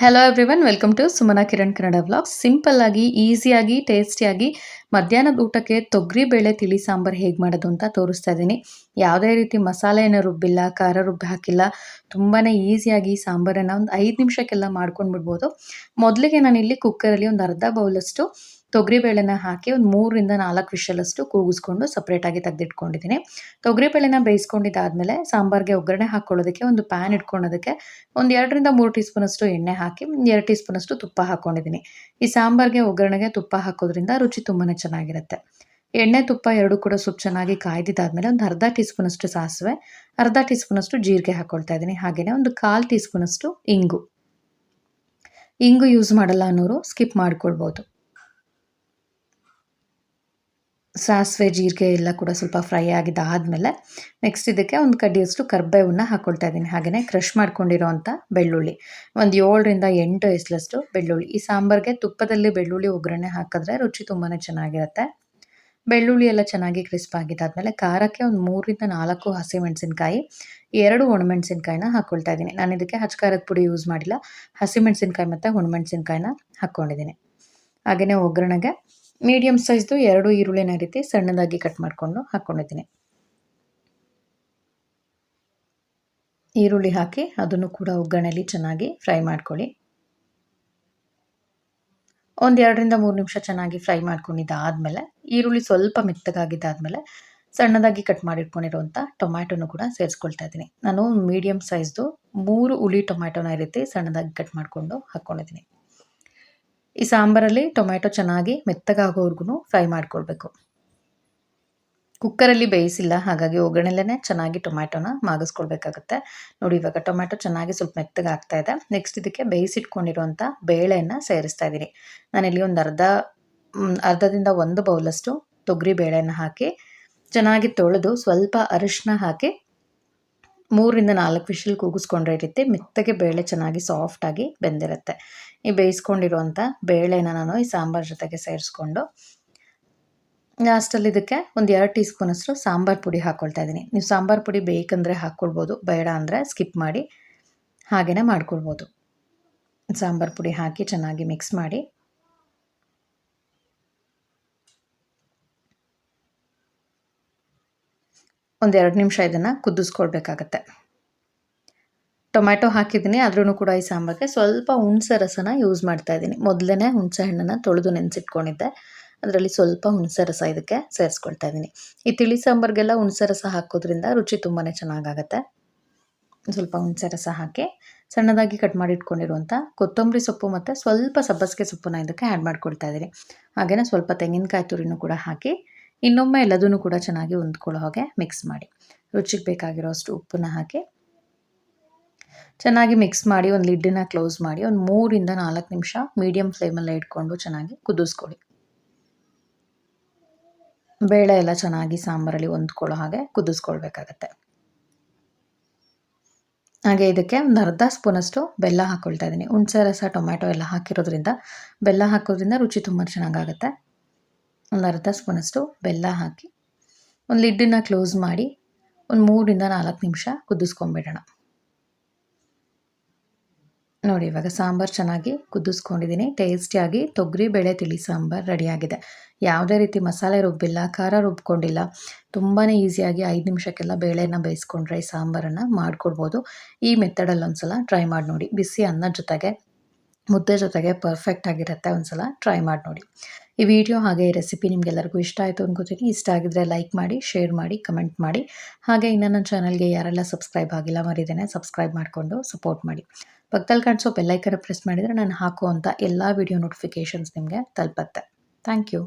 Hello everyone welcome to Sumana Kiran Kannada vlogs simple ಆಗಿ ಈಸಿಯಾಗಿ ಟೇಸ್ಟಿಯಾಗಿ ಮಧ್ಯಾಹ್ನದ ಊಟಕ್ಕೆ ತೊಗರಿ ಬೇಳೆ, ತಿಳಿ ಸಾಂಬಾರು ಹೇಗೆ ಮಾಡೋದು ಅಂತ ತೋರಿಸ್ತಾ ಇದ್ದೀನಿ ಯಾವುದೇ ರೀತಿ ಮಸಾಲೆ ಏನೋ ರುಬ್ಬಿಲ್ಲ, ಖಾರ ರುಬ್ಬಿ ಹಾಕಿಲ್ಲ ತುಂಬಾ ಈಸಿಯಾಗಿ ಸಾಂಬಾರನ್ನು ಒಂದು ಐದು ನಿಮಿಷಕ್ಕೆಲ್ಲ ಮಾಡ್ಕೊಂಡು ಬಿಡ್ಬೋದು ಮೊದಲಿಗೆ ನಾನಿಲ್ಲಿ ಕುಕ್ಕರಲ್ಲಿ ಒಂದು ಅರ್ಧ ಬೌಲಷ್ಟು ತೊಗರಿಬೇಳೆನ ಹಾಕಿ ಒಂದು ಮೂರರಿಂದ ನಾಲ್ಕು ವಿಷಲಷ್ಟು ಕೂಗಿಸ್ಕೊಂಡು ಸಪ್ರೇಟಾಗಿ ತೆಗೆದಿಟ್ಕೊಂಡಿದ್ದೀನಿ. ತೊಗರಿಬೇಳೆನ ಬೇಯಿಸ್ಕೊಂಡಿದ್ದಾದಮೇಲೆ ಸಾಂಬಾರಿಗೆ ಒಗ್ಗರಣೆ ಹಾಕ್ಕೊಳ್ಳೋದಕ್ಕೆ ಒಂದು ಪ್ಯಾನ್ ಇಟ್ಕೊಳ್ಳೋದಕ್ಕೆ ಒಂದು ಎರಡರಿಂದ ಮೂರು ಟೀ ಸ್ಪೂನಷ್ಟು ಎಣ್ಣೆ ಹಾಕಿ ಎರಡು ಟೀ ಸ್ಪೂನಷ್ಟು ತುಪ್ಪ ಹಾಕ್ಕೊಂಡಿದ್ದೀನಿ ಈ ಸಾಂಬಾರಿಗೆ ಒಗ್ಗರಣೆಗೆ ತುಪ್ಪ ಹಾಕೋದ್ರಿಂದ ರುಚಿ ತುಂಬಾ ಚೆನ್ನಾಗಿರುತ್ತೆ. ಎಣ್ಣೆ, ತುಪ್ಪ ಎರಡು ಕೂಡ ಸ್ವಲ್ಪ ಚೆನ್ನಾಗಿ ಕಾಯ್ದಿದ್ದಾದ್ಮೇಲೆ ಒಂದು ಅರ್ಧ ಟೀ ಸ್ಪೂನಷ್ಟು ಸಾಸಿವೆ, ಅರ್ಧ ಟೀ ಸ್ಪೂನಷ್ಟು ಜೀರಿಗೆ ಹಾಕ್ಕೊಳ್ತಾ ಇದ್ದೀನಿ. ಹಾಗೆಯೇ ಒಂದು ಕಾಲು ಟೀ ಸ್ಪೂನಷ್ಟು ಇಂಗು. ಇಂಗು ಯೂಸ್ ಮಾಡಲ್ಲ ಅನ್ನೋರು ಸ್ಕಿಪ್ ಮಾಡ್ಕೊಳ್ಬೋದು. ಸಾಸಿವೆ, ಜೀರಿಗೆ ಎಲ್ಲ ಕೂಡ ಸ್ವಲ್ಪ ಫ್ರೈ ಆಗಿದ್ದಾದಮೇಲೆ ನೆಕ್ಸ್ಟ್ ಇದಕ್ಕೆ ಒಂದು ಕಡ್ಡಿಯಷ್ಟು ಕರ್ಬೇವನ್ನ ಹಾಕ್ಕೊಳ್ತಾ ಇದ್ದೀನಿ. ಹಾಗೆಯೇ ಕ್ರಷ್ ಮಾಡ್ಕೊಂಡಿರೋವಂಥ ಬೆಳ್ಳುಳ್ಳಿ. ಒಂದು ಏಳರಿಂದ ಎಂಟು ಎಸ್ಲಷ್ಟು ಬೆಳ್ಳುಳ್ಳಿ. ಈ ಸಾಂಬಾರಿಗೆ ತುಪ್ಪದಲ್ಲಿ ಬೆಳ್ಳುಳ್ಳಿ ಒಗ್ಗರಣೆ ಹಾಕಿದ್ರೆ ರುಚಿ ತುಂಬಾ ಚೆನ್ನಾಗಿರುತ್ತೆ. ಬೆಳ್ಳುಳ್ಳಿ ಎಲ್ಲ ಚೆನ್ನಾಗಿ ಕ್ರಿಸ್ಪ್ ಆಗಿದ್ದಾದಮೇಲೆ ಖಾರಕ್ಕೆ ಒಂದು ಮೂರಿಂದ ನಾಲ್ಕು ಹಸಿಮೆಣಸಿನ್ಕಾಯಿ, ಎರಡು ಒಣಮೆಣಸಿನ್ಕಾಯಿನ ಹಾಕ್ಕೊಳ್ತಾ ಇದ್ದೀನಿ. ನಾನು ಇದಕ್ಕೆ ಹಚ್ಕಾರದ ಪುಡಿ ಯೂಸ್ ಮಾಡಿಲ್ಲ. ಹಸಿಮೆಣಸಿನ್ಕಾಯಿ ಮತ್ತು ಒಣಮೆಣಸಿನ್ಕಾಯಿನ ಹಾಕ್ಕೊಂಡಿದ್ದೀನಿ ಹಾಗೆಯೇ ಒಗ್ಗರಣೆಗೆ ಮೀಡಿಯಮ್ ಸೈಜ್ದು ಎರಡು ಈರುಳ್ಳಿನ ರೀತಿ ಸಣ್ಣದಾಗಿ ಕಟ್ ಮಾಡಿಕೊಂಡು ಹಾಕ್ಕೊಂಡಿದ್ದೀನಿ. ಈರುಳ್ಳಿ ಹಾಕಿ ಅದನ್ನು ಕೂಡ ಒಗ್ಗರಣೆಯಲ್ಲಿ ಚೆನ್ನಾಗಿ ಫ್ರೈ ಮಾಡ್ಕೊಳ್ಳಿ. ಒಂದು ಎರಡರಿಂದ ಮೂರು ನಿಮಿಷ ಚೆನ್ನಾಗಿ ಫ್ರೈ ಮಾಡ್ಕೊಂಡಿದ್ದಾದಮೇಲೆ, ಈರುಳ್ಳಿ ಸ್ವಲ್ಪ ಮೆತ್ತಗಾಗಿದ್ದಾದಮೇಲೆ ಸಣ್ಣದಾಗಿ ಕಟ್ ಮಾಡಿಟ್ಕೊಂಡಿರುವಂಥ ಟೊಮ್ಯಾಟೊನು ಕೂಡ ಸೇರಿಸ್ಕೊಳ್ತಾ ಇದ್ದೀನಿ. ನಾನು ಮೀಡಿಯಮ್ ಸೈಜ್ದು ಮೂರು ಹುಳಿ ಟೊಮ್ಯಾಟೊನ ಇರುತ್ತೆ ರೀತಿ ಸಣ್ಣದಾಗಿ ಕಟ್ ಮಾಡಿಕೊಂಡು ಹಾಕ್ಕೊಂಡಿದ್ದೀನಿ. ಈ ಸಾಂಬಾರಲ್ಲಿ ಟೊಮ್ಯಾಟೊ ಚೆನ್ನಾಗಿ ಮೆತ್ತಗಾಗೋವರೆಗೂ ಫ್ರೈ ಮಾಡ್ಕೊಳ್ಬೇಕು. ಕುಕ್ಕರಲ್ಲಿ ಬೇಯಿಸಿಲ್ಲ, ಹಾಗಾಗಿ ಒಗ್ಗರಣೆಲೇ ಚೆನ್ನಾಗಿ ಟೊಮ್ಯಾಟೊನ ಮಾಗಿಸ್ಕೊಳ್ಬೇಕಾಗುತ್ತೆ. ನೋಡಿ, ಇವಾಗ ಟೊಮ್ಯಾಟೊ ಚೆನ್ನಾಗಿ ಸ್ವಲ್ಪ ಮೆತ್ತಗಾಗ್ತಾ ಇದೆ. ನೆಕ್ಸ್ಟ್ ಇದಕ್ಕೆ ಬೇಯಿಸಿಟ್ಕೊಂಡಿರುವಂಥ ಬೇಳೆಯನ್ನು ಸೇರಿಸ್ತಾ ಇದ್ದೀನಿ ನಾನಿಲ್ಲಿ ಒಂದು ಅರ್ಧ ಅರ್ಧದಿಂದ ಒಂದು ಬೌಲಷ್ಟು ತೊಗರಿ ಬೇಳೆಯನ್ನು ಹಾಕಿ ಚೆನ್ನಾಗಿ ತೊಳೆದು ಸ್ವಲ್ಪ ಅರಿಶಿನ ಹಾಕಿ ಮೂರರಿಂದ ನಾಲ್ಕು ವಿಷಲ್ ಕೂಗಿಸ್ಕೊಂಡ್ರೆ ಇರುತ್ತೆ. ಮೆತ್ತಗೆ ಬೇಳೆ ಚೆನ್ನಾಗಿ ಸಾಫ್ಟಾಗಿ ಬೆಂದಿರುತ್ತೆ. ಈ ಬೇಯಿಸ್ಕೊಂಡಿರುವಂಥ ಬೇಳೆನ ನಾನು ಈ ಸಾಂಬಾರು ಜೊತೆಗೆ ಸೇರಿಸ್ಕೊಂಡು ಲಾಸ್ಟಲ್ಲಿ ಇದಕ್ಕೆ ಒಂದು ಎರಡು ಟೀ ಸ್ಪೂನಷ್ಟು ಸಾಂಬಾರು ಪುಡಿ ಹಾಕ್ಕೊಳ್ತಾ ಇದ್ದೀನಿ. ನೀವು ಸಾಂಬಾರು ಪುಡಿ ಬೇಕಂದರೆ ಹಾಕ್ಕೊಳ್ಬೋದು ಬೇಡ ಅಂದರೆ ಸ್ಕಿಪ್ ಮಾಡಿ ಹಾಗೆಯೇ ಮಾಡ್ಕೊಳ್ಬೋದು. ಸಾಂಬಾರು ಪುಡಿ ಹಾಕಿ ಚೆನ್ನಾಗಿ ಮಿಕ್ಸ್ ಮಾಡಿ ಒಂದು ಎರಡು ನಿಮಿಷ ಇದನ್ನು ಕುದಿಸ್ಕೊಳ್ಬೇಕಾಗತ್ತೆ. ಟೊಮ್ಯಾಟೊ ಹಾಕಿದ್ದೀನಿ ಆದ್ರೂ ಕೂಡ ಈ ಸಾಂಬಾರಿಗೆ. ಸ್ವಲ್ಪ ಹುಣಸೆ ರಸನ ಯೂಸ್ ಮಾಡ್ತಾ ಇದ್ದೀನಿ. ಮೊದಲೇ ಹುಣಸೆ ಹಣ್ಣನ್ನು ತೊಳೆದು ನೆನೆಸಿಟ್ಕೊಂಡಿದ್ದೆ. ಅದರಲ್ಲಿ ಸ್ವಲ್ಪ ಹುಣಸೆ ರಸ ಇದಕ್ಕೆ ಸೇರಿಸ್ಕೊಳ್ತಾ ಇದ್ದೀನಿ. ಈ ತಿಳಿ ಸಾಂಬಾರಿಗೆಲ್ಲ ಹುಣಸೆ ರಸ ಹಾಕೋದ್ರಿಂದ ರುಚಿ ತುಂಬಾ ಚೆನ್ನಾಗಾಗತ್ತೆ. ಸ್ವಲ್ಪ ಹುಣಸೆ ರಸ ಹಾಕಿ, ಸಣ್ಣದಾಗಿ ಕಟ್ ಮಾಡಿ ಇಟ್ಕೊಂಡಿರುವಂಥ ಕೊತ್ತಂಬರಿ ಸೊಪ್ಪು ಮತ್ತು ಸ್ವಲ್ಪ ಸಬ್ಬಸಿಗೆ ಸೊಪ್ಪನ್ನ ಇದಕ್ಕೆ ಆ್ಯಡ್ ಮಾಡ್ಕೊಳ್ತಾ ಇದ್ದೀನಿ. ಹಾಗೆಯೇ ಸ್ವಲ್ಪ ತೆಂಗಿನಕಾಯಿ ತುರಿನೂ ಕೂಡ ಹಾಕಿ ಇನ್ನೊಮ್ಮೆ ಎಲ್ಲದನ್ನು ಕೂಡ ಚೆನ್ನಾಗಿ ಹೊಂದ್ಕೊಳ್ಳೋ ಹಾಗೆ ಮಿಕ್ಸ್ ಮಾಡಿ. ರುಚಿಗೆ ಬೇಕಾಗಿರೋ ಅಷ್ಟು ಉಪ್ಪನ್ನ ಹಾಕಿ ಚೆನ್ನಾಗಿ ಮಿಕ್ಸ್ ಮಾಡಿ ಒಂದು ಲಿಡ್ಡನ್ನ ಕ್ಲೋಸ್ ಮಾಡಿ ಒಂದು ಮೂರಿಂದ ನಾಲ್ಕು ನಿಮಿಷ ಮೀಡಿಯಂ ಫ್ಲೇಮಲ್ಲೇ ಇಟ್ಕೊಂಡು ಚೆನ್ನಾಗಿ ಕುದಿಸ್ಕೊಳ್ಳಿ. ಬೇಳೆ ಎಲ್ಲ ಚೆನ್ನಾಗಿ ಸಾಂಬಾರಲ್ಲಿ ಹೊಂದ್ಕೊಳ್ಳೋ ಹಾಗೆ ಕುದಿಸ್ಕೊಳ್ಬೇಕಾಗತ್ತೆ. ಹಾಗೆ ಇದಕ್ಕೆ ಒಂದು ಅರ್ಧ ಸ್ಪೂನಷ್ಟು ಬೆಲ್ಲ ಹಾಕ್ಕೊಳ್ತಾ ಇದ್ದೀನಿ. ಹುಣಸೆ ರಸ, ಟೊಮ್ಯಾಟೊ ಎಲ್ಲ ಹಾಕಿರೋದ್ರಿಂದ ಬೆಲ್ಲ ಹಾಕೋದ್ರಿಂದ ರುಚಿ ತುಂಬ ಚೆನ್ನಾಗಾಗುತ್ತೆ. ಒಂದು ಅರ್ಧ ಸ್ಪೂನಷ್ಟು ಬೆಲ್ಲ ಹಾಕಿ ಒಂದು ಲಿಡ್ಡನ್ನು ಕ್ಲೋಸ್ ಮಾಡಿ ಒಂದು ಮೂರಿಂದ ನಾಲ್ಕು ನಿಮಿಷ ಕುದಿಸ್ಕೊಂಬಿಡೋಣ. ನೋಡಿ, ಇವಾಗ ಸಾಂಬಾರು ಚೆನ್ನಾಗಿ ಕುದಿಸ್ಕೊಂಡಿದ್ದೀನಿ. ಟೇಸ್ಟಿಯಾಗಿ ತೊಗರಿ ಬೇಳೆ ತಿಳಿ ಸಾಂಬಾರು ರೆಡಿಯಾಗಿದೆ. ಯಾವುದೇ ರೀತಿ ಮಸಾಲೆ ರುಬ್ಬಿಲ್ಲ, ಖಾರ ರುಬ್ಕೊಂಡಿಲ್ಲ ತುಂಬಾ ಈಸಿಯಾಗಿ ಐದು ನಿಮಿಷಕ್ಕೆಲ್ಲ ಬೇಳೆನ ಬೇಯಿಸ್ಕೊಂಡ್ರೆ ಈ ಸಾಂಬಾರನ್ನು ಮಾಡಿಕೊಡ್ಬೋದು. ಈ ಮೆಥಡಲ್ಲಿ ಒಂದು ಸಲ ಟ್ರೈ ಮಾಡಿ ನೋಡಿ. ಬಿಸಿ ಅನ್ನ ಜೊತೆಗೆ ಮುದ್ದೆ ಜೊತೆಗೆ ಪರ್ಫೆಕ್ಟ್ ಆಗಿರುತ್ತೆ ಒಂದ್ಸಲ ಟ್ರೈ ಮಾಡಿ ನೋಡಿ. ಈ ವಿಡಿಯೋ ಹಾಗೆ ಈ ರೆಸಿಪಿ ನಿಮಗೆಲ್ಲರಿಗೂ ಇಷ್ಟ ಆಯಿತು ಅನ್ಕೋತೀನಿ. ಇಷ್ಟ ಆಗಿದ್ರೆ ಲೈಕ್ ಮಾಡಿ ಶೇರ್ ಮಾಡಿ ಕಮೆಂಟ್ ಮಾಡಿ. ಹಾಗೆ ಇನ್ನು ನನ್ನ ಚಾನಲ್ಗೆ ಯಾರೆಲ್ಲ ಸಬ್ಸ್ಕ್ರೈಬ್ ಆಗಿಲ್ಲ ಮರಿದೇನೆ ಸಬ್ಸ್ಕ್ರೈಬ್ ಮಾಡಿಕೊಂಡು ಸಪೋರ್ಟ್ ಮಾಡಿ. ಪಕ್ಕದಲ್ಲಿ ಕಾಣಿಸೋ ಬೆಲ್ಲೈಕನ ಪ್ರೆಸ್ ಮಾಡಿದರೆ ನಾನು ಹಾಕುವಂಥ ಎಲ್ಲ ವಿಡಿಯೋ ನೋಟಿಫಿಕೇಷನ್ಸ್ ನಿಮಗೆ ತಲುಪತ್ತೆ. Thank you